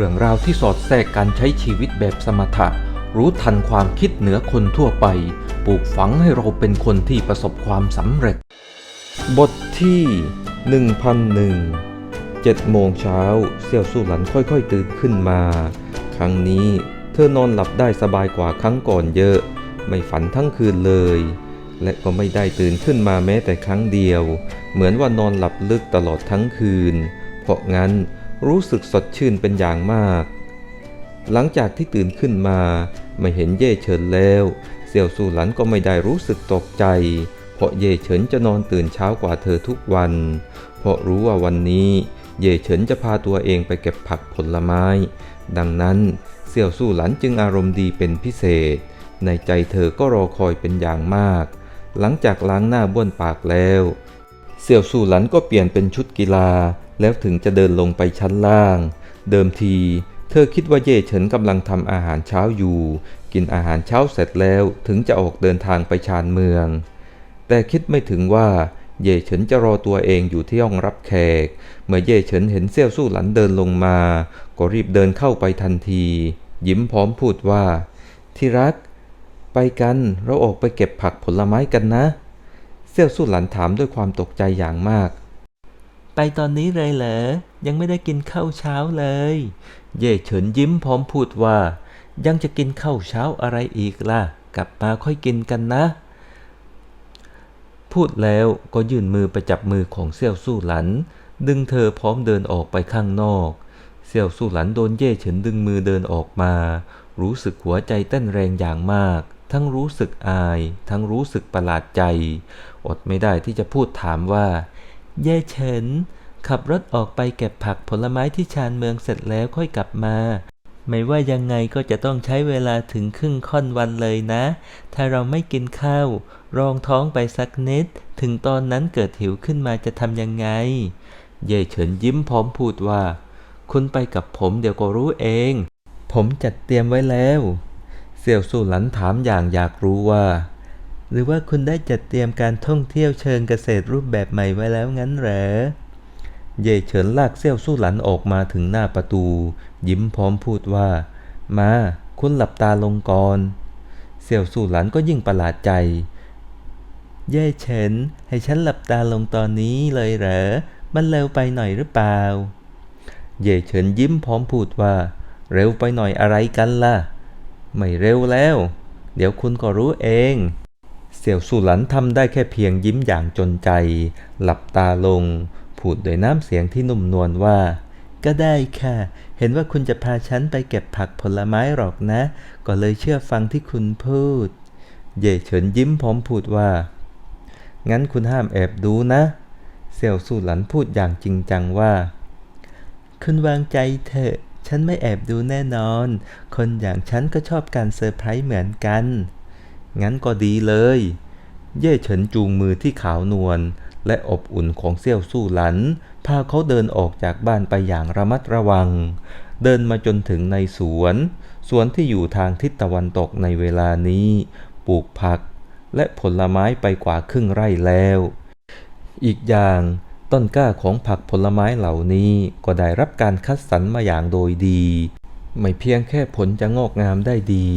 รื่องราวที่สอดแทรกการใช้ชีวิตแบบสมถะ รู้ทันความคิดเหนือคนทั่วไป ปลูกฝังให้เราเป็นคนที่ประสบความสำเร็จ บทที่ 1001 7โมงเช้าเสี่ยวสู้หลันค่อยๆตื่นขึ้นมา ครั้งนี้เธอนอนหลับได้สบายกว่าครั้งก่อนเยอะ ไม่ฝันทั้งคืนเลย และก็ไม่ได้ตื่นขึ้นมาแม้แต่ครั้งเดียว เหมือนว่านอนหลับลึกตลอดทั้งคืน เพราะงั้น รู้สึกสดชื่นเป็นอย่างมาก หลังจากที่ตื่นขึ้นมาไม่เห็นเย่เฉินแล้ว เสี่ยวสู่หลันก็ไม่ได้รู้สึกตกใจ เพราะเย่เฉินจะนอนตื่นเช้ากว่าเธอทุกวัน เพราะรู้ว่าวันนี้เย่เฉินจะพาตัวเองไปเก็บผักผลไม้ ดังนั้นเสี่ยวสู่หลันจึงอารมณ์ดีเป็นพิเศษ ในใจเธอก็รอคอยเป็นอย่างมาก หลังจากล้างหน้าบ้วนปากแล้ว เสี่ยวสู่หลันก็เปลี่ยนเป็นชุดกีฬา แล้วถึงจะเดินลงไปชั้นล่าง เดิมที เธอคิดว่าเย่เฉินกำลังทำอาหารเช้าอยู่ กินอาหารเช้าเสร็จแล้วถึงจะออกเดินทางไปชานเมือง แต่คิดไม่ถึงว่าเย่เฉินจะรอตัวเองอยู่ที่ห้องรับแขก เมื่อเย่เฉินเห็นเซี่ยวสู้หลันเดินลงมา ก็รีบเดินเข้าไปทันที ยิ้มพร้อมพูดว่า ที่รัก ไปกันเราออกไปเก็บผักผลไม้กันนะ เซี่ยวสู้หลันถามด้วยความตกใจอย่างมาก ไปตอนนี้เลยเหรอ ยังไม่ได้กินข้าวเช้าเลย เย่เฉินยิ้มพร้อมพูดว่า ยังจะกินข้าวเช้าอะไรอีกล่ะ กลับมาค่อยกินกันนะ พูดแล้วก็ยื่นมือไปจับมือของเซี่ยวสู้หลัน ดึงเธอพร้อมเดินออกไปข้างนอก เซี่ยวสู้หลันโดนเย่เฉินดึงมือเดินออกมา รู้สึกหัวใจเต้นแรงอย่างมาก ทั้งรู้สึกอาย ทั้งรู้สึกประหลาดใจ อดไม่ได้ที่จะพูดถามว่า เย่เฉิน ขับรถออกไปเก็บผักผลไม้ที่ชานเมืองเสร็จแล้วค่อยกลับมา ไม่ว่ายังไงก็จะต้องใช้เวลาถึงครึ่งค่อนวันเลยนะ ถ้าเราไม่กินข้าว รองท้องไปสักนิด ถึงตอนนั้นเกิดหิวขึ้นมาจะทำยังไง เย่เฉินยิ้มพร้อมพูดว่า คุณไปกับผมเดี๋ยวก็รู้เอง ผมจัดเตรียมไว้แล้ว เสี่ยวสู่หลันถามอย่างอยากรู้ว่า หรือว่าคุณได้จัดเตรียมการท่องเที่ยวเชิงเกษตรรูปแบบใหม่ไว้แล้วงั้นเหรอ เย่เฉินลากเซี่ยวสู้หลันออกมาถึงหน้าประตู ยิ้มพร้อมพูดว่า มา คุณหลับตาลงก่อน เซี่ยวสู้หลันก็ยิ่งประหลาดใจ เย่เฉินให้ฉันหลับตาลงตอนนี้เลยเหรอ มันเร็วไปหน่อยหรือเปล่า เย่เฉินยิ้มพร้อมพูดว่า เร็วไปหน่อยอะไรกันล่ะ ไม่เร็วแล้ว เดี๋ยวคุณก็รู้เอง เสี่ยวสู่หลันทำได้แค่เพียงยิ้มอย่างจนใจ หลับตาลง พูดด้วยน้ำเสียงที่นุ่มนวลว่า ก็ได้ค่ะ เห็นว่าคุณจะพาฉันไปเก็บผักผลไม้หรอกนะ ก็เลยเชื่อฟังที่คุณพูด เย่เฉินยิ้มพร้อมพูดว่า งั้นคุณห้ามแอบดูนะ เสี่ยวสู่หลันพูดอย่างจริงจังว่า คุณวางใจเถอะ ฉันไม่แอบดูแน่นอน คนอย่างฉันก็ชอบการเซอร์ไพรส์เหมือนกัน งั้นก็ดีเลย เย่เฉินจูงมือที่ขาวนวลและอบอุ่นของเซี่ยวสู้หลัน พาเขาเดินออกจากบ้านไปอย่างระมัดระวัง เดินมาจนถึงในสวน สวนที่อยู่ทางทิศตะวันตกในเวลานี้ ปลูกผัก และผลไม้ไปกว่าครึ่งไร่แล้ว อีกอย่างต้นกล้าของผักผลไม้เหล่านี้ก็ได้รับการคัดสรรมาอย่างโดยดี ไม่เพียงแค่ผลจะงอกงามได้ดี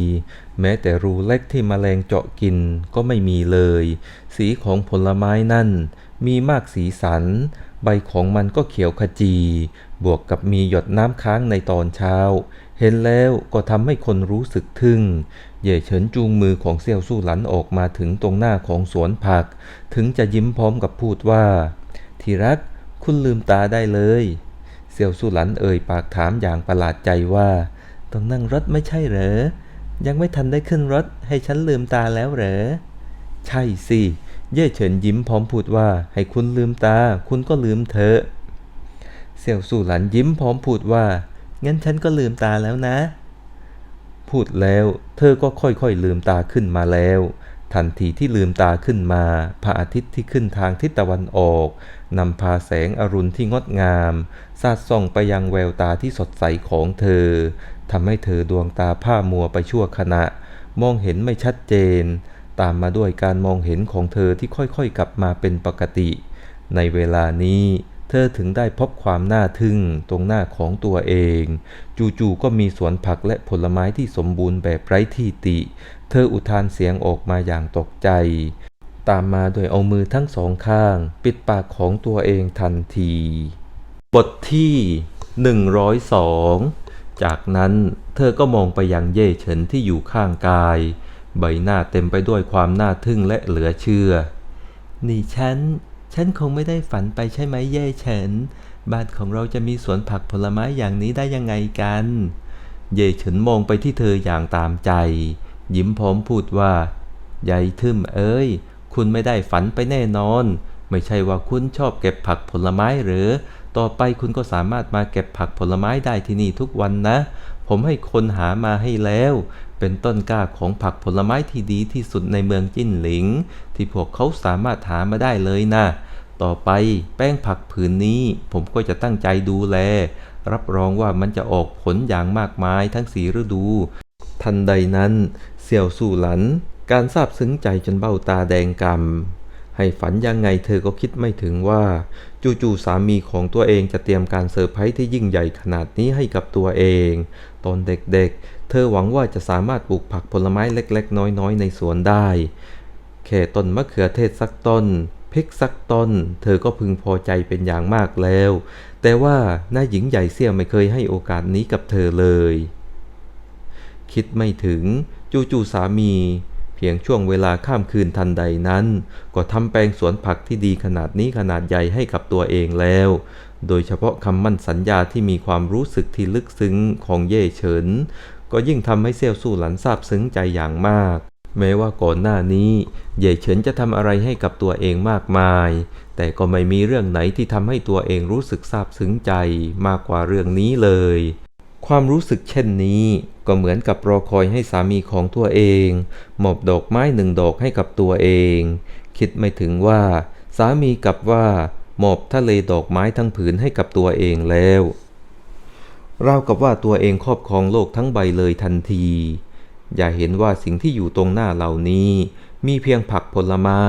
แม้แต่รูเล็กที่มแมลงเจาะกินก็ไม่มีเลย สีของผลไม้นั่น มีมากสีสัน ใบของมันก็เขียวขจี บวกกับมีหยดน้ำค้างในตอนเช้า เห็นแล้วก็ทำให้คนรู้สึกทึ่ง เย่เฉินจูงมือของเซี่ยวสู้หลันออกมาถึงตรงหน้าของสวนผัก ถึงจะยิ้มพร้อมกับพูดว่า ที่รักคุณลืมตาได้เลย เซียวสุหลันเอ่ยปากถามอย่างประหลาดใจว่า ต้องนั่งรถไม่ใช่เหรอ ยังไม่ทันได้ขึ้นรถให้ฉันลืมตาแล้วเหรอ ใช่สิ เย่เฉินยิ้มพร้อมพูดว่า ให้คุณลืมตา คุณก็ลืมเถอะเซียวสุหลันยิ้มพร้อมพูดว่า งั้นฉันก็ลืมตาแล้วนะ พูดแล้ว เธอก็ค่อยๆลืมตาขึ้นมาแล้ว ทันทีที่ลืมตาขึ้นมา พระอาทิตย์ที่ขึ้นทางทิศตะวันออกนำพาแสงอรุณที่งดงามสาดส่องไปยังแววตาที่สดใสของเธอทำให้เธอดวงตาผ้ามัวไปชั่วขณะ มองเห็นไม่ชัดเจน ตามมาด้วยการมองเห็นของเธอที่ค่อยๆ กลับมาเป็นปกติ ในเวลานี้ เธอถึงได้พบความน่าทึ่งตรงหน้าของตัวเอง จู่ๆก็มีสวนผักและผลไม้ที่สมบูรณ์แบบไร้ที่ติ เธออุทานเสียงออกมาอย่างตกใจ ตามมาโดยเอามือทั้งสองข้าง ปิดปากของตัวเองทันที บทที่ 102 จากนั้นเธอก็มองไปยังเย่เฉินที่อยู่ข้างกาย ใบหน้าเต็มไปด้วยความน่าทึ่งและเหลือเชื่อ นี่ฉัน ฉันคงไม่ได้ฝันไปใช่ไหมเย่เฉิน บ้านของเราจะมีสวนผักผลไม้อย่างนี้ได้ยังไงกัน เย่เฉินมองไปที่เธออย่างตามใจ ยิ้มพร้อมพูดว่ายายทึมเอ้ย คุณไม่ได้ฝันไปแน่นอน ไม่ใช่ว่าคุณชอบเก็บผักผลไม้หรือ ต่อไปคุณก็สามารถมาเก็บผักผลไม้ได้ที่นี่ทุกวันนะ ผมให้คนหามาให้แล้วเป็นต้นกล้าของผักผลไม้ที่ดีที่สุดในเมืองจิ้นหลิง ที่พวกเขาสามารถหามาได้เลยนะ ต่อไปแป้งผักผืนนี้ผมก็จะตั้งใจดูแล รับรองว่ามันจะออกผลอย่างมากมายทั้งสีฤดู ทันใดนั้น เสี่ยวสู่หลัน การซาบซึ้งใจจนเบ้าตาแดงกำให้ฝันยังไงเธอก็คิดไม่ถึงว่า จู่ๆสามีของตัวเองจะเตรียมการเซอร์ไพรส์ที่ยิ่งใหญ่ขนาดนี้ให้กับตัวเอง ตอนเด็กๆ เธอหวังว่าจะสามารถปลูกผักผลไม้เล็กๆ น้อยๆ ในสวนได้แค่ต้นมะเขือเทศสักต้น พิกสักตน เธอก็พึงพอใจเป็นอย่างมากแล้ว แต่ว่าน้าหญิงใหญ่เสี่ยไม่เคยให้โอกาสนี้กับเธอเลย คิดไม่ถึงจู่ๆสามี เพียงช่วงเวลาข้ามคืนทันใดนั้น ก็ทำแปลงสวนผักที่ดีขนาดนี้ขนาดใหญ่ให้กับตัวเองแล้ว โดยเฉพาะคำมั่นสัญญาที่มีความรู้สึกที่ลึกซึ้งของเย่เฉิน ก็ยิ่งทำให้เซี่ยวสู้หลันซาบซึ้งใจอย่างมาก แม้ว่าก่อนหน้านี้เย่เฉินจะทำอะไรให้กับตัวเองมากมาย แต่ก็ไม่มีเรื่องไหนที่ทำให้ตัวเองรู้สึกซาบซึ้งใจมากกว่าเรื่องนี้เลย ความรู้สึกเช่นนี้ก็เหมือนกับรอคอยให้สามีของตัวเองมอบดอกไม้หนึ่งดอกให้กับตัวเอง คิดไม่ถึงว่า สามีกลับว่ามอบทะเลดอกไม้ทั้งผืนให้กับตัวเองแล้วราวกับว่าตัวเองครอบครองโลกทั้งใบเลยทันที อย่าเห็นว่าสิ่งที่อยู่ตรงหน้าเหล่านี้ มีเพียงผักผลไม้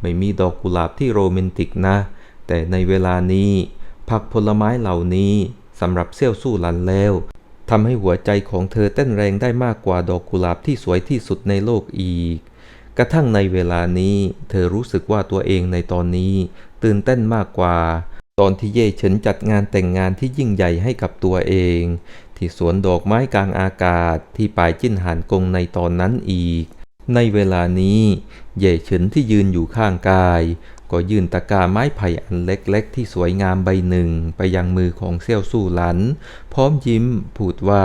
ไม่มีดอกกุหลาบที่โรแมนติกนะ แต่ในเวลานี้ ผักผลไม้เหล่านี้สำหรับเซี่ยวสู้หลันแล้วทำให้หัวใจของเธอเต้นแรงได้มากกว่าดอกกุหลาบที่สวยที่สุดในโลกอีก กระทั่งในเวลานี้ เธอรู้สึกว่าตัวเองในตอนนี้ ตื่นเต้นมากกว่า ตอนที่เย่เฉินจัดงานแต่งงานที่ยิ่งใหญ่ให้กับตัวเอง ที่สวนดอกไม้กลางอากาศที่ปลายจิ้นหานกงในตอนนั้นอีก ในเวลานี้เย่เฉินที่ยืนอยู่ข้างกาย ก็ยื่นตะกร้าไม้ไผ่อันเล็กๆ ที่สวยงามใบหนึ่งไปยังมือของเซี่ยวสู้หลัน พร้อมยิ้มพูดว่า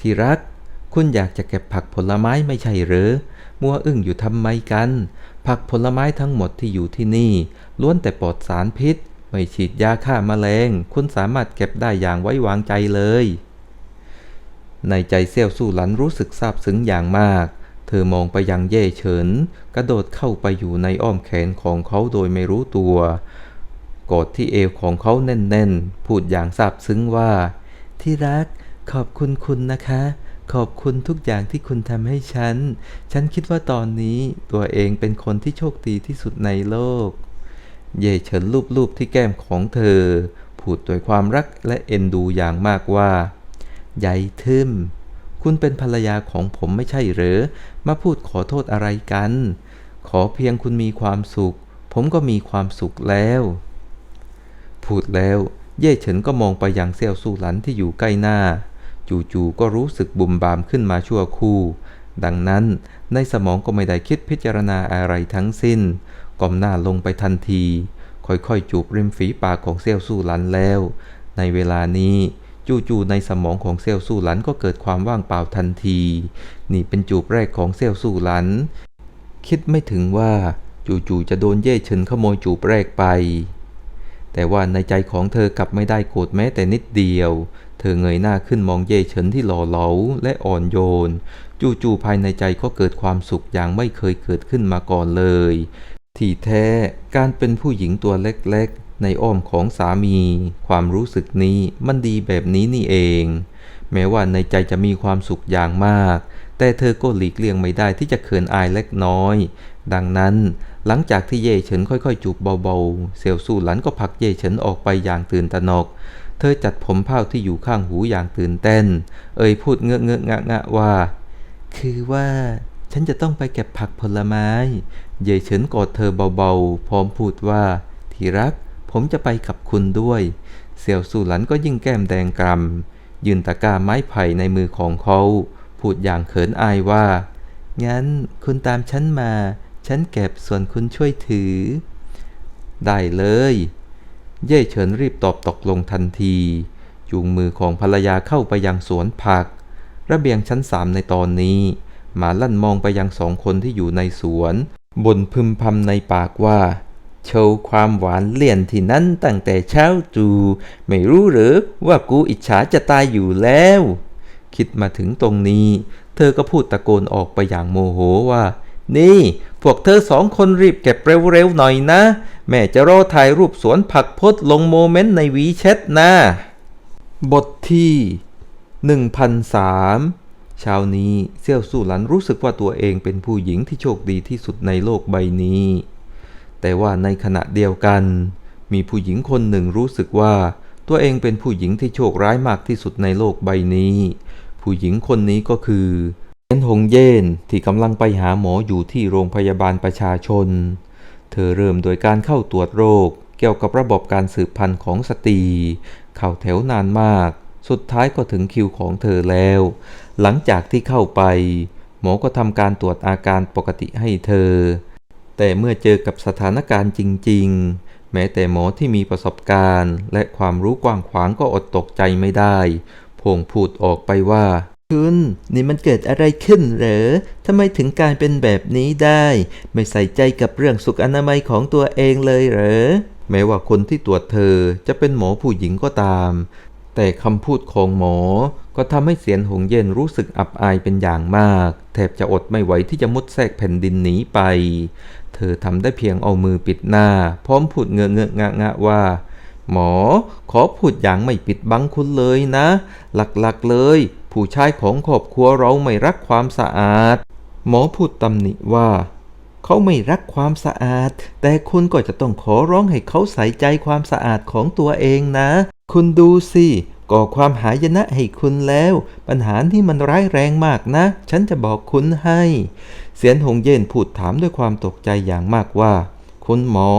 ที่รัก คุณอยากจะเก็บผักผลไม้ไม่ใช่หรือมัวอึ้งอยู่ทำไมกัน ผักผลไม้ทั้งหมดที่อยู่ที่นี่ ล้วนแต่ปลอดสารพิษ ไม่ฉีดยาฆ่าแมลง คุณสามารถเก็บได้อย่างไว้วางใจเลย ในใจเซี่ยวสู้หลันรู้สึกซาบซึ้งอย่างมาก เธอมองไปยังเย่เฉิน กระโดดเข้าไปอยู่ในอ้อมแขนของเขาโดยไม่รู้ตัว กอดที่เอวของเขาแน่นๆ พูดอย่างซาบซึ้งว่า ที่รักขอบคุณคุณนะคะ ขอบคุณทุกอย่างที่คุณทำให้ฉัน ฉันคิดว่าตอนนี้ตัวเองเป็นคนที่โชคดีที่สุดในโลก เย่เฉินลูบๆที่แก้มของเธอ พูดด้วยความรักและเอ็นดูอย่างมากว่า ใหญ่ทึมคุณเป็นภรรยาของผมไม่ใช่หรือ มาพูดขอโทษอะไรกัน ขอเพียงคุณมีความสุข ผมก็มีความสุขแล้ว พูดแล้ว เย่เฉินก็มองไปยังเซี่ยวสู้หลันที่อยู่ใกล้หน้า จู่ๆก็รู้สึกบุมบามขึ้นมาชั่วคู่ ดังนั้นในสมองก็ไม่ได้คิดพิจารณาอะไรทั้งสิ้นก้มหน้าลงไปทันที ค่อยๆจูบริมฝีปากของเซี่ยวสู้หลันแล้ว ในเวลานี้ จู่ๆในสมองของเซี่ยวสู้หลันก็เกิดความว่างเปล่าทันที นี่เป็นจูบแรกของเซี่ยวสู้หลัน คิดไม่ถึงว่าจู่ๆจะโดนเย่เฉินขโมยจูบแรกไป แต่ว่าในใจของเธอกลับไม่ได้โกรธแม้แต่นิดเดียว เธอเงยหน้าขึ้นมองเย่เฉินที่หล่อเหลาและอ่อนโยน จู่ๆภายในใจก็เกิดความสุขอย่างไม่เคยเกิดขึ้นมาก่อนเลย ที่แท้การเป็นผู้หญิงตัวเล็กๆ ในอ้อมของสามี ความรู้สึกนี้มันดีแบบนี้นี่เอง แม้ว่าในใจจะมีความสุขอย่างมาก แต่เธอก็หลีกเลี่ยงไม่ได้ที่จะเขินอายเล็กน้อย ดังนั้นหลังจากที่เย่เฉินค่อยๆ จูบเบาๆเสี่ยวสู้หลันก็ผลักเย่เฉินออกไปอย่างตื่นตระหนก เธอจัดผมเผ้าที่อยู่ข้างหูอย่างตื่นเต้น เอ่ยพูดเงอะเงอะงะงะว่า คือว่าฉันจะต้องไปเก็บผักผลไม้ เย่เฉินกอดเธอเบาๆ พร้อมพูดว่า ที่รัก ผมจะไปกับคุณด้วย เสี่ยวสู่หลันก็ยิ่งแก้มแดงกรำยืนตะกร้าไม้ไผ่ในมือของเขา พูดอย่างเขินอายว่า งั้นคุณตามฉันมา ฉันเก็บส่วนคุณช่วยถือ ได้เลย เย่เฉินรีบตอบตกลงทันที จูงมือของภรรยาเข้าไปยังสวนผัก ระเบียงชั้นสามในตอนนี้ หมาลั่นมองไปยังสองคนที่อยู่ในสวน บนพึมพำในปากว่า โชว์ความหวานเลี่ยนที่นั่นตั้งแต่เช้าจูไม่รู้หรือว่ากูอิจฉาจะตายอยู่แล้ว คิดมาถึงตรงนี้ เธอก็พูดตะโกนออกไปอย่างโมโหว่า นี่ พวกเธอสองคนรีบเก็บเร็วๆหน่อยนะ แม่จะรอถ่ายรูปสวนผักพดลงโมเมนต์ในวีแชทนะ บทที่ 1003เช้านี้เซี่ยวสู่หลันรู้สึกว่าตัวเองเป็นผู้หญิงที่โชคดีที่สุดในโลกใบนี้ แต่ว่าในขณะเดียวกัน มีผู้หญิงคนหนึ่งรู้สึกว่า ตัวเองเป็นผู้หญิงที่โชคร้ายมากที่สุดในโลกใบนี้ ผู้หญิงคนนี้ก็คือเอ็นหงเย่นที่กำลังไปหาหมออยู่ที่โรงพยาบาลประชาชน เธอเริ่มโดยการเข้าตรวจโรค เกี่ยวกับระบบการสืบพันธุ์ของสตรีเข้าแถวนานมาก สุดท้ายก็ถึงคิวของเธอแล้ว หลังจากที่เข้าไป หมอก็ทำการตรวจอาการปกติให้เธอ แต่เมื่อเจอกับสถานการณ์จริง ๆ แม้แต่หมอที่มีประสบการณ์ และความรู้กว้างขวางก็อดตกใจไม่ได้พงพูดออกไปว่า คุณนี่มันเกิดอะไรขึ้นเหรอทำไมถึงการเป็นแบบนี้ได้ ไม่ใส่ใจกับเรื่องสุขอนามัยของตัวเองเลยเหรอ แม้ว่าคนที่ตรวจเธอจะเป็นหมอผู้หญิงก็ตาม แต่คำพูดของหมอก็ทำให้เสียนหงเย็นรู้สึกอับอายเป็นอย่างมาก แทบจะอดไม่ไหวที่จะมุดแทรกแผ่นดินหนีไป เธอทำได้เพียงเอามือปิดหน้า พร้อมพูดเงอะเงอะงะงะว่า หมอ ขอพูดอย่างไม่ปิดบังคุณเลยนะ หลักๆเลย ผู้ชายของครอบครัวเราไม่รักความสะอาด หมอพูดตำหนิว่า เขาไม่รักความสะอาด แต่คุณก็จะต้องขอร้องให้เขาใส่ใจความสะอาดของตัวเองนะ คุณดูสิก่อความหายนะให้คุณแล้ว ปัญหาที่มันร้ายแรงมากนะ ฉันจะบอกคุณให้ เสียนหงเย็นพูดถามด้วยความตกใจอย่างมากว่า คุณหมอ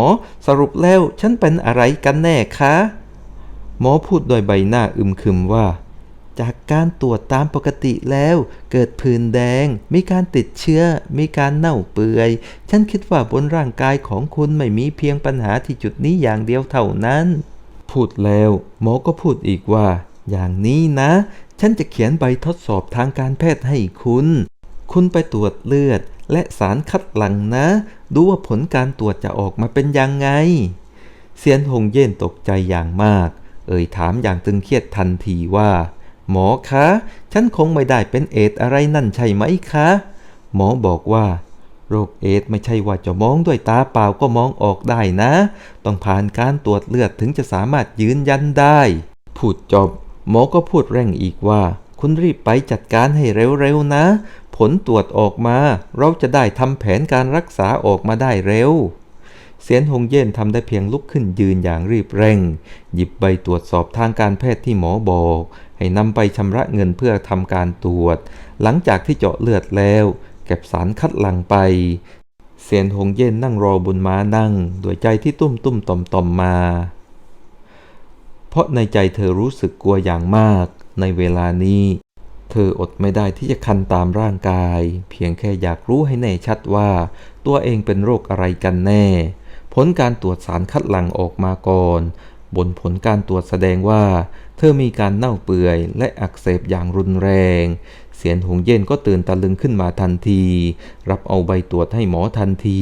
สรุปแล้วฉันเป็นอะไรกันแน่คะ หมอพูดโดยใบหน้าอึมครึมว่า จากการตรวจตามปกติแล้ว เกิดผื่นแดง มีการติดเชื้อ มีการเน่าเปื่อย ฉันคิดว่าบนร่างกายของคุณไม่มีเพียงปัญหาที่จุดนี้อย่างเดียวเท่านั้น พูดแล้วหมอก็พูดอีกว่า อย่างนี้นะ ฉันจะเขียนใบทดสอบทางการแพทย์ให้คุณ คุณไปตรวจเลือด และสารคัดหลั่งนะ ดูว่าผลการตรวจจะออกมาเป็นยังไง เซียนหงเย่นตกใจอย่างมาก เอ่ยถามอย่างตึงเครียดทันทีว่า หมอคะ ฉันคงไม่ได้เป็นเอดอะไรนั่นใช่ไหมคะ หมอบอกว่า โรคเอดไม่ใช่ว่าจะมองด้วยตาเปล่าก็มองออกได้นะ ต้องผ่านการตรวจเลือดถึงจะสามารถยืนยันได้ พูดจบหมอก็พูดเร่งอีกว่า คุณรีบไปจัดการให้เร็วๆนะ ผลตรวจออกมา เราจะได้ทำแผนการรักษาออกมาได้เร็ว เสียนหงเย่นทำได้เพียงลุกขึ้นยืนอย่างรีบเร่ง หยิบใบตรวจสอบทางการแพทย์ที่หมอบอก ให้นำไปชำระเงินเพื่อทำการตรวจ หลังจากที่เจาะเลือดแล้ว เก็บสารคัดหลั่งไปเสียนหงเย่นนั่งรอบนม้านั่งด้วยใจที่ตุ้มตุ้มต่อมต่อมมา เพราะในใจเธอรู้สึกกลัวอย่างมาก ในเวลานี้ เธออดไม่ได้ที่จะคันตามร่างกาย เพียงแค่อยากรู้ให้แน่ชัดว่า ตัวเองเป็นโรคอะไรกันแน่ ผลการตรวจสารคัดหลั่งออกมาก่อน บนผลการตรวจแสดงว่า เธอมีการเน่าเปื่อยและอักเสบอย่างรุนแรง เสียนหงเย็นก็ตื่นตะลึงขึ้นมาทันที รับเอาใบตรวจให้หมอทันที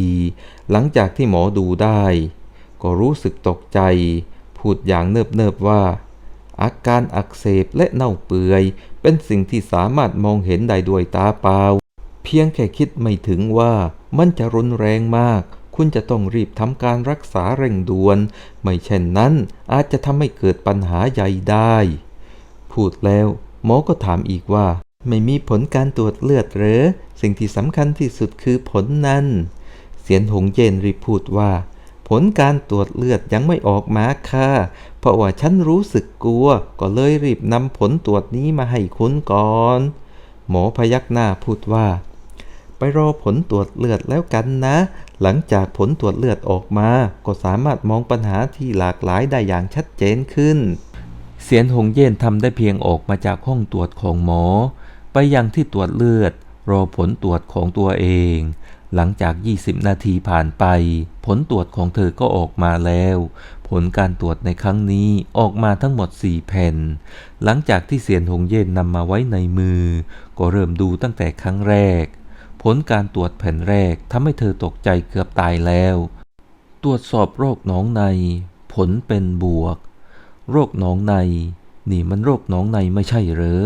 หลังจากที่หมอดูได้ ก็รู้สึกตกใจ พูดอย่างเนิบๆว่า อาการอักเสบและเน่าเปื่อย เป็นสิ่งที่สามารถมองเห็นได้ด้วยตาเปล่า เพียงแค่คิดไม่ถึงว่ามันจะรุนแรงมาก คุณจะต้องรีบทำการรักษาเร่งด่วน ไม่เช่นนั้นอาจจะทำให้เกิดปัญหาใหญ่ได้ พูดแล้วหมอก็ถามอีกว่า ไม่มีผลการตรวจเลือดหรือสิ่งที่สำคัญที่สุดคือผลนั้น เสียนหงเจนรีพูดว่า ผลการตรวจเลือดยังไม่ออกมาค่ะ ราะว่าฉันรู้สึกกลัว ก็เลยรีบนำผลตรวจนี้มาให้คุณก่อน หมอพยักหน้าพูดว่า ไปรอผลตรวจเลือดแล้วกันนะ หลังจากผลตรวจเลือดออกมา ก็สามารถมองปัญหาที่หลากหลายได้อย่างชัดเจนขึ้น เสียนหงเย่นทำได้เพียงออกมาจากห้องตรวจของหมอ ไปยังที่ตรวจเลือด รอผลตรวจของตัวเอง หลังจาก 20 นาทีผ่านไป ผลตรวจของเธอก็ออกมาแล้ว ผลการตรวจในครั้งนี้ออกมาทั้งหมด 4 แผ่น หลังจากที่เสียนหงเย่นนำมาไว้ในมือ ก็เริ่มดูตั้งแต่ครั้งแรก ผลการตรวจแผ่นแรกทำให้เธอตกใจเกือบตายแล้ว ตรวจสอบโรคหนองใน ผลเป็นบวก โรคหนองใน นี่มันโรคหนองในไม่ใช่เหรอ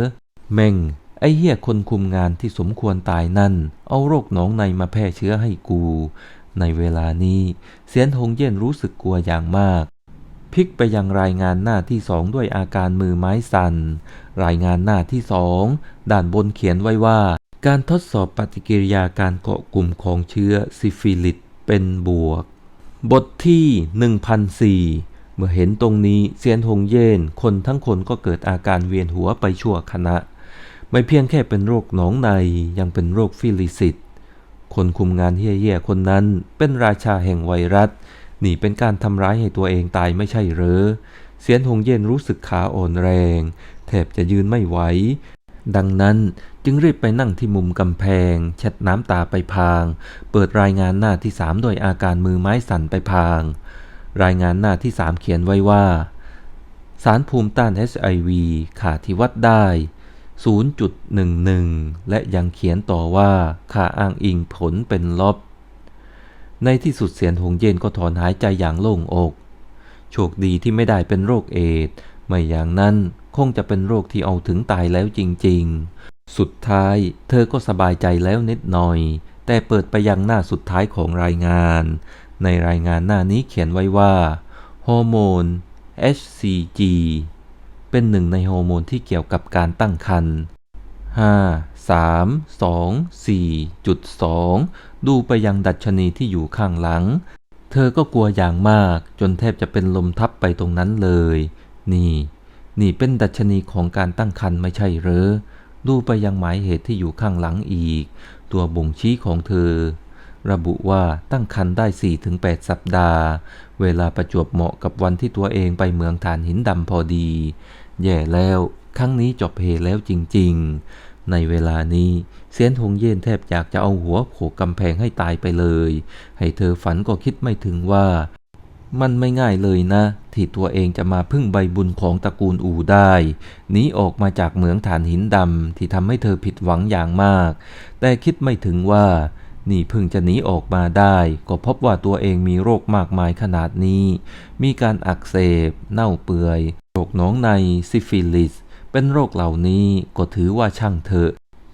แม่ง ไอ้เหี้ยคนคุมงานที่สมควรตายนั่น เอาโรคหนองในมาแพร่เชื้อให้กู ในเวลานี้เสียนหงเย็นรู้สึกกลัวอย่างมาก พลิกไปยังรายงานหน้าที่สองด้วยอาการมือไม้สัน่น รายงานหน้าที่สองด้านบนเขียนไว้ว่า การทดสอบปฏิกิริยาการเกาะกลุ่มของเชื้อซิฟิลิสเป็นบวก บทที่ 1004เมื่อเห็นตรงนี้เซียนหงเย่นคนทั้งคนก็เกิดอาการเวียนหัวไปชั่วขณะ ไม่เพียงแค่เป็นโรคหนองในยังเป็นโรคฟิลิซิตคนคุมงานเหี้ยๆคนนั้นเป็นราชาแห่งไวรัสนี่เป็นการทำร้ายให้ตัวเองตายไม่ใช่เหรอเสียนหงเย็นรู้สึกขาอ่อนแรง แทบจะยืนไม่ไหว ดังนั้นจึงรีบไปนั่งที่มุมกำแพงเช็ดน้ำตาไปพาง เปิดรายงานหน้าที่สามโดยอาการมือไม้สั่นไปพาง รายงานหน้าที่สามเขียนไว้ว่า สารภูมิต้าน HIV ค่าที่วัดได้ 0.11 และยังเขียนต่อว่าค่าอ้างอิงผลเป็นลบ ในที่สุดเสียนหงเย็นก็ถอนหายใจอย่างโล่งอก โชคดีที่ไม่ได้เป็นโรคเอดไม่อย่างนั้นคงจะเป็นโรคที่เอาถึงตายแล้วจริง ๆ สุดท้ายเธอก็สบายใจแล้วนิดหน่อย แต่เปิดไปยังหน้าสุดท้ายของรายงาน ในรายงานหน้านี้เขียนไว้ว่าฮอร์โมน HCG เป็นหนึ่งในฮอร์โมนที่เกี่ยวกับการตั้งครรภ์ 5 3 2 4จุด2ดูไปยังดัชนีที่อยู่ข้างหลัง เธอก็กลัวอย่างมากจนแทบจะเป็นลมทับไปตรงนั้นเลย นี่ นี่เป็นดัชนีของการตั้งครรภ์ไม่ใช่เหรอดูไปยังหมายเหตุที่อยู่ข้างหลังอีก ตัวบ่งชี้ของเธอ ระบุว่าตั้งครรภ์ได้ 4-8 สัปดาห์ เวลาประจวบเหมาะกับวันที่ตัวเองไปเมืองฐานหินดำพอดี แย่แล้ว ครั้งนี้จบเหแล้วจริง ๆ ในเวลานี้เซียนหงเย่นแทบอยากจะเอาหัวโขกกำแพงให้ตายไปเลย ให้เธอฝันก็คิดไม่ถึงว่า มันไม่ง่ายเลยนะ ที่ตัวเองจะมาพึ่งใบบุญของตระกูลอู่ได้หนีออกมาจากเหมืองฐานหินดำที่ทำให้เธอผิดหวังอย่างมาก แต่คิดไม่ถึงว่า นี่เพิ่งจะหนีออกมาได้ ก็พบว่าตัวเองมีโรคมากมายขนาดนี้ มีการอักเสบ เน่าเปื่อยโรคหนองในซิฟิลิส เป็นโรคเหล่านี้ก็ถือว่าช่างเถอะ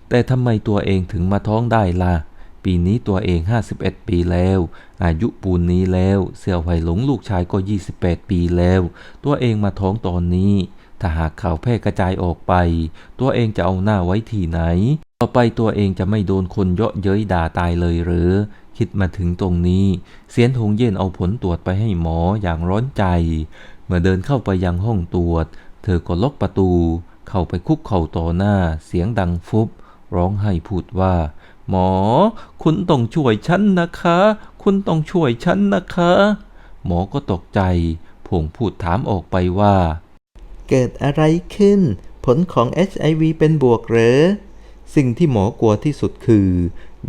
แต่ทำไมตัวเองถึงมาท้องได้ล่ะ ปีนี้ตัวเอง 51 ปีแล้ว อายุปูนนี้แล้ว เสี่ยวไหหลงลูกชายก็ 28 ปีแล้ว ตัวเองมาท้องตอนนี้ ถ้าหากข่าวแพร่กระจายออกไป ตัวเองจะเอาหน้าไว้ที่ไหน ต่อไปตัวเองจะไม่โดนคนเยาะเย้ยด่าตายเลยหรือ คิดมาถึงตรงนี้ เสียนหงเย็นเอาผลตรวจไปให้หมออย่างร้อนใจ เมื่อเดินเข้าไปยังห้องตรวจ เธอก็ล็อกประตู เข้าไปคุกเข่าต่อหน้า เสียงดังฟุบ ร้องไห้พูดว่า หมอ คุณต้องช่วยฉันนะคะ คุณต้องช่วยฉันนะคะ หมอก็ตกใจผงพูดถามออกไปว่า เกิดอะไรขึ้น ผลของ HIV เป็นบวกหรือสิ่งที่หมอกลัวที่สุดคือ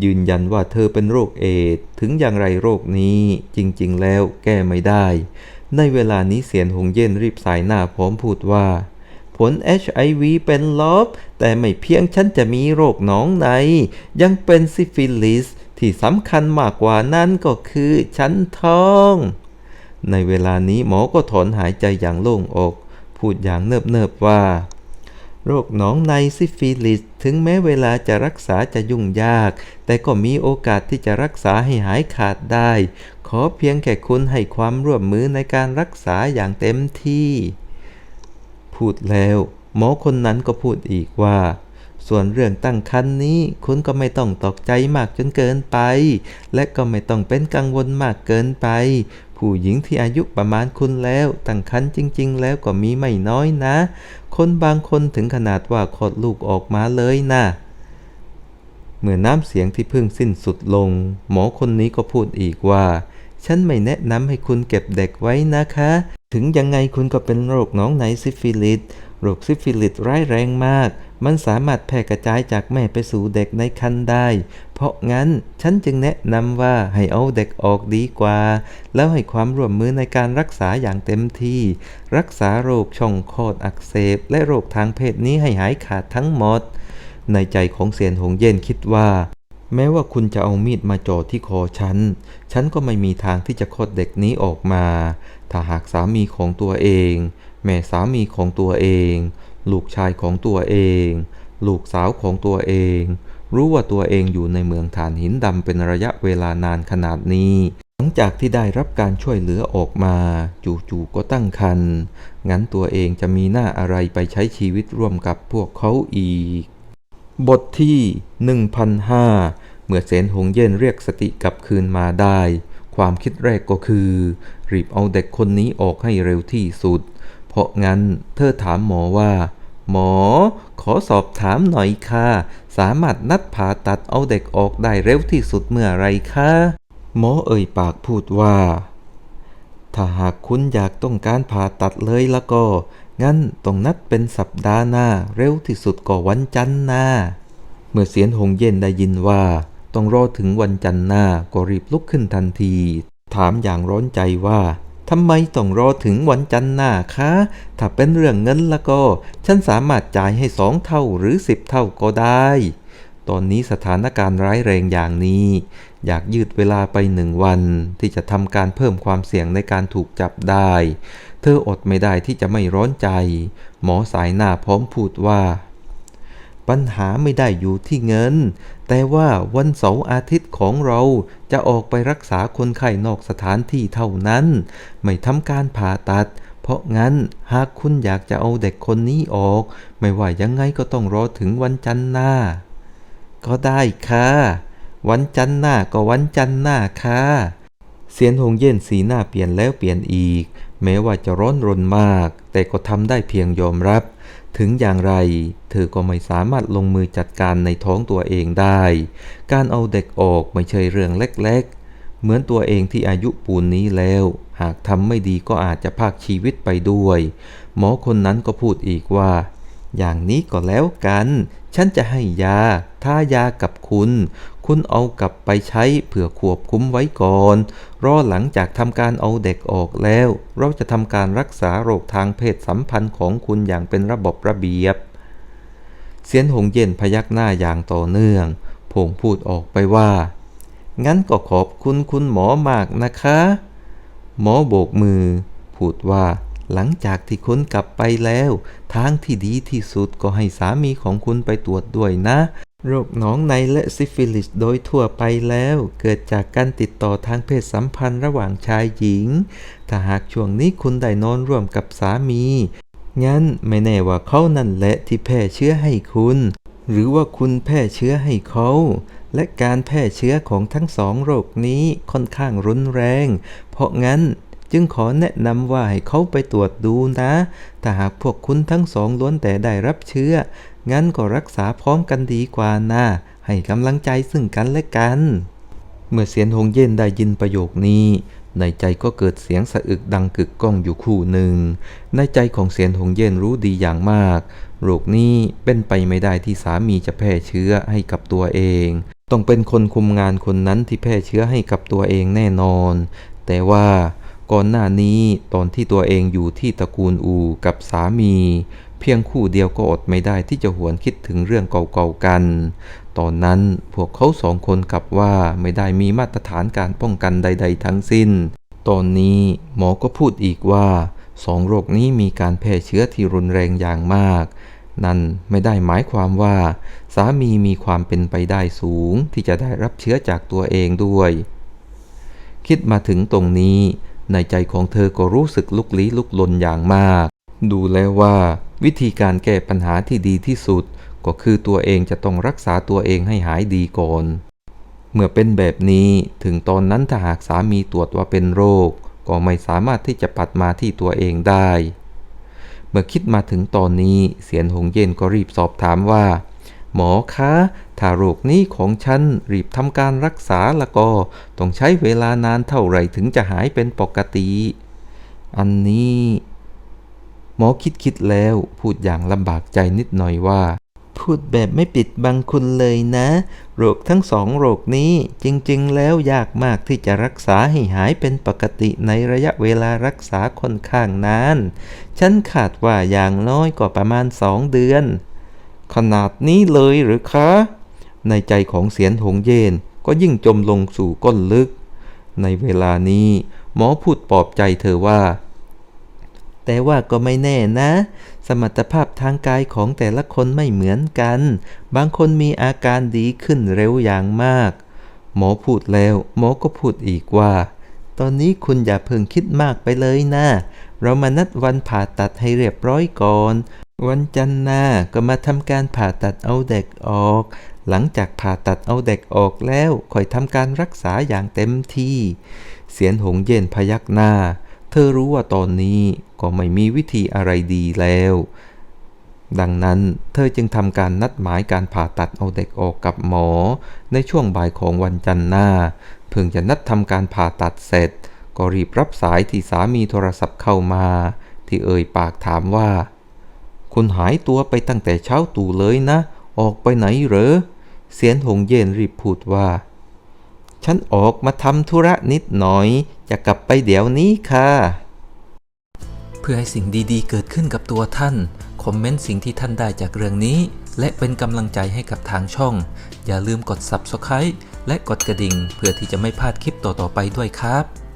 ยืนยันว่าเธอเป็นโรคเอดถึงอย่างไรโรคนี้จริงๆ แล้วแก้ไม่ได้ ในเวลานี้เสียนหงเย็นรีบสายหน้าพร้อมพูดว่า ผล HIV เป็นลบ แต่ไม่เพียงฉันจะมีโรคหนองใน ยังเป็นซิฟิลิส ที่สำคัญมากกว่านั้นก็คือฉันท้อง ในเวลานี้หมอก็ถอนหายใจอย่างโล่งอก พูดอย่างเนิบๆว่า โรคหนองในซิฟิลิสถึงแม้เวลาจะรักษาจะยุ่งยาก แต่ก็มีโอกาสที่จะรักษาให้หายขาดได้ ขอเพียงแค่คุณให้ความร่วมมือในการรักษาอย่างเต็มที่ พูดแล้ว หมอคนนั้นก็พูดอีกว่า ส่วนเรื่องตั้งครรภ์นี้คุณก็ไม่ต้องตกใจมากจนเกินไป และก็ไม่ต้องเป็นกังวลมากเกินไป ผู้หญิงที่อายุประมาณคุณแล้ว ตั้งครรภ์จริง ๆ แล้วก็มีไม่น้อยนะ คนบางคนถึงขนาดว่าคลอดลูกออกมาเลยนะเมื่อน้ำเสียงที่เพิ่งสิ้นสุดลง หมอคนนี้ก็พูดอีกว่า ฉันไม่แนะนำให้คุณเก็บเด็กไว้นะคะ ถึงยังไงคุณก็เป็นโรคหนองในซิฟิลิสโรคซิฟิลิสร้ายแรงมาก มันสามารถแพร่กระจายจากแม่ไปสู่เด็กในครรภ์ได้ เพราะงั้นฉันจึงแนะนำว่าให้เอาเด็กออกดีกว่า แล้วให้ความร่วมมือในการรักษาอย่างเต็มที่ รักษาโรคช่องคลอดอักเสบ และโรคทางเพศนี้ให้หายขาดทั้งหมด ในใจของเซียนหงเย่นคิดว่าแม้ว่าคุณจะเอามีดมาจ่อที่คอฉัน ฉันก็ไม่มีทางที่จะคลอดเด็กนี้ออกมา ถ้าหากสามีของตัวเอง แม่สามีของตัวเอง ลูกชายของตัวเอง ลูกสาวของตัวเอง รู้ว่าตัวเองอยู่ในเมืองฐานหินดำเป็นระยะเวลานานขนาดนี้ หลังจากที่ได้รับการช่วยเหลือออกมา จู่ๆก็ตั้งครรภ์งั้นตัวเองจะมีหน้าอะไรไปใช้ชีวิตร่วมกับพวกเขาอีก บทที่ 1005 เมื่อเสนหงเย่นเรียกสติกลับคืนมาได้ ความคิดแรกก็คือ รีบเอาเด็กคนนี้ออกให้เร็วที่สุด เพราะงั้นเธอถามหมอว่า หมอ ขอสอบถามหน่อยค่ะ สามารถนัดผ่าตัดเอาเด็กออกได้เร็วที่สุดเมื่อไรคะหมอเอ่ยปากพูดว่า ถ้าหากคุณอยากต้องการผ่าตัดเลยแล้วก็ งั้นต้องนัดเป็นสัปดาห์หน้าเร็วที่สุดก็วันจันทร์หน้า เมื่อเสียนหงเย็นได้ยินว่า ต้องรอถึงวันจันทร์หน้าก็รีบลุกขึ้นทันที ถามอย่างร้อนใจว่า ทำไมต้องรอถึงวันจันทร์หน้าคะ ถ้าเป็นเรื่องเงินล้วก็ ฉันสามารถจ่ายให้สองเท่าหรือสิบเท่าก็ได้ ตอนนี้สถานการณ์ร้ายแรงอย่างนี้ อยากยืดเวลาไปหนึ่งวัน ที่จะทำการเพิ่มความเสี่ยงในการถูกจับได้ เธออดไม่ได้ที่จะไม่ร้อนใจ หมอสายหน้าพร้อมพูดว่า ปัญหาไม่ได้อยู่ที่เงิน แต่ว่าวันเสาร์อาทิตย์ของเราจะออกไปรักษาคนไข้นอกสถานที่เท่านั้น ไม่ทำการผ่าตัด เพราะงั้นหากคุณอยากจะเอาเด็กคนนี้ออก ไม่ว่ายังไงก็ต้องรอถึงวันจันทร์หน้า ก็ได้ค่ะ วันจันทร์หน้าก็วันจันทร์หน้าค่ะเสียนหงเย็นสีหน้าเปลี่ยนแล้วเปลี่ยนอีก แม้ว่าจะร้อนรนมาก แต่ก็ทำได้เพียงยอมรับ ถึงอย่างไร เธอก็ไม่สามารถลงมือจัดการในท้องตัวเองได้ การเอาเด็กออกไม่ใช่เรื่องเล็กๆ เหมือนตัวเองที่อายุปูนนี้แล้ว หากทำไม่ดีก็อาจจะพากชีวิตไปด้วย หมอคนนั้นก็พูดอีกว่า อย่างนี้ก็แล้วกัน ฉันจะให้ยาทายากับคุณ คุณเอากลับไปใช้เพื่อควบคุ้มไว้ก่อน รอหลังจากทำการเอาเด็กออกแล้ว เราจะทำการรักษาโรคทางเพศสัมพันธ์ของคุณอย่างเป็นระบบระเบียบ เสียนหงเย็นพยักหน้าอย่างต่อเนื่อง ผงพูดออกไปว่า งั้นก็ขอบคุณคุณหมอมากนะคะ หมอโบกมือ พูดว่าหลังจากที่คุณกลับไปแล้ว ทางที่ดีที่สุดก็ให้สามีของคุณไปตรวจด้วยนะ โรคหนองในและซิฟิลิสโดยทั่วไปแล้ว เกิดจากการติดต่อทางเพศสัมพันธ์ระหว่างชายหญิง ถ้าหากช่วงนี้คุณได้นอนร่วมกับสามี งั้นไม่แน่ว่าเขานั่นแหละที่แพร่เชื้อให้คุณ หรือว่าคุณแพร่เชื้อให้เขา และการแพร่เชื้อของทั้งสองโรคนี้ค่อนข้างรุนแรง เพราะงั้นจึงขอแนะนำว่าให้เขาไปตรวจดูนะ ถ้าหากพวกคุณทั้งสองล้วนแต่ได้รับเชื้อ งั้นก็รักษาพร้อมกันดีกว่านะให้กำลังใจซึ่งกันและกัน เมื่อเสียนหงเย็นได้ยินประโยคนี้ ในใจก็เกิดเสียงสะอึกดังกึกก้องอยู่คู่หนึ่ง ในใจของเสียนหงเย็นรู้ดีอย่างมาก โรคนี้เป็นไปไม่ได้ที่สามีจะแพร่เชื้อให้กับตัวเอง ต้องเป็นคนคุมงานคนนั้นที่แพร่เชื้อให้กับตัวเองแน่นอน แต่ว่าก่อนหน้านี้ตอนที่ตัวเองอยู่ที่ตระกูลอูกับสามี เพียงคู่เดียวก็อดไม่ได้ที่จะหวนคิดถึงเรื่องเก่าๆกัน ตอนนั้นพวกเขาสองคนกลับว่าไม่ได้มีมาตรฐานการป้องกันใด ๆ ทั้งสิ้น ตอนนี้หมอก็พูดอีกว่าสองโรคนี้มีการแพร่เชื้อที่รุนแรงอย่างมาก นั่นไม่ได้หมายความว่า สามีมีความเป็นไปได้สูงที่จะได้รับเชื้อจากตัวเองด้วย คิดมาถึงตรงนี้ ในใจของเธอก็รู้สึกลุกลี้ลุกลนอย่างมาก ดูแล้วว่าวิธีการแก้ปัญหาที่ดีที่สุด ก็คือตัวเองจะต้องรักษาตัวเองให้หายดีก่อน เมื่อเป็นแบบนี้ถึงตอนนั้นถ้าหากสามีตรวจว่าเป็นโรค ก็ไม่สามารถที่จะปัดมาที่ตัวเองได้ เมื่อคิดมาถึงตอนนี้เสียนหงเย็นก็รีบสอบถามว่า หมอคะถ้าโรคนี้ของฉันรีบทำการรักษาล้วก็ต้องใช้เวลานานเท่าไหร่ถึงจะหายเป็นปกติ อันนี้ หมอคิดคิดๆแล้วพูดอย่างลำบากใจนิดหน่อยว่า พูดแบบไม่ปิดบังคุณเลยนะ โรคทั้งสองโรคนี้จริงๆ แล้วยากมากที่จะรักษาให้หายเป็นปกติในระยะเวลารักษาค่อนข้างนาน ฉันขาดว่าอย่างน้อยก็ประมาณสองเดือน ขนาดนี้เลยหรือคะ ในใจของเสียนหงเยนก็ยิ่งจมลงสู่ก้นลึก ในเวลานี้หมอพูดปลอบใจเธอว่า แต่ว่าก็ไม่แน่นะ สมรรถภาพทางกายของแต่ละคนไม่เหมือนกัน บางคนมีอาการดีขึ้นเร็วอย่างมาก หมอพูดแล้ว หมอก็พูดอีกว่า ตอนนี้คุณอย่าเพิ่งคิดมากไปเลยนะ เรามานัดวันผ่าตัดให้เรียบร้อยก่อน วันจันทร์หน้าก็มาทำการผ่าตัดเอาเด็กออก หลังจากผ่าตัดเอาเด็กออกแล้วค่อยทำการรักษาอย่างเต็มที่ เสียนหงเย็นพยักหน้า เธอรู้ว่าตอนนี้ก็ไม่มีวิธีอะไรดีแล้ว ดังนั้นเธอจึงทำการนัดหมายการผ่าตัดเอาเด็กออกกับหมอ ในช่วงบ่ายของวันจันทร์หน้า เพิ่งจะนัดทำการผ่าตัดเสร็จ ก็รีบรับสายที่สามีโทรศัพท์เข้ามา ที่เอ่ยปากถามว่า คุณหายตัวไปตั้งแต่เช้าตู่เลยนะ ออกไปไหนเหรอ เสียนหงเย็นรีบพูดว่า ฉันออกมาทำธุระนิดหน่อย จะกลับไปเดี๋ยวนี้ค่ะ เพื่อให้สิ่งดีๆ เกิดขึ้นกับตัวท่าน คอมเมนต์สิ่งที่ท่านได้จากเรื่องนี้ และเป็นกำลังใจให้กับทางช่อง อย่าลืมกด Subscribe และกดกระดิ่ง เพื่อที่จะไม่พลาดคลิปต่อๆไปด้วยครับ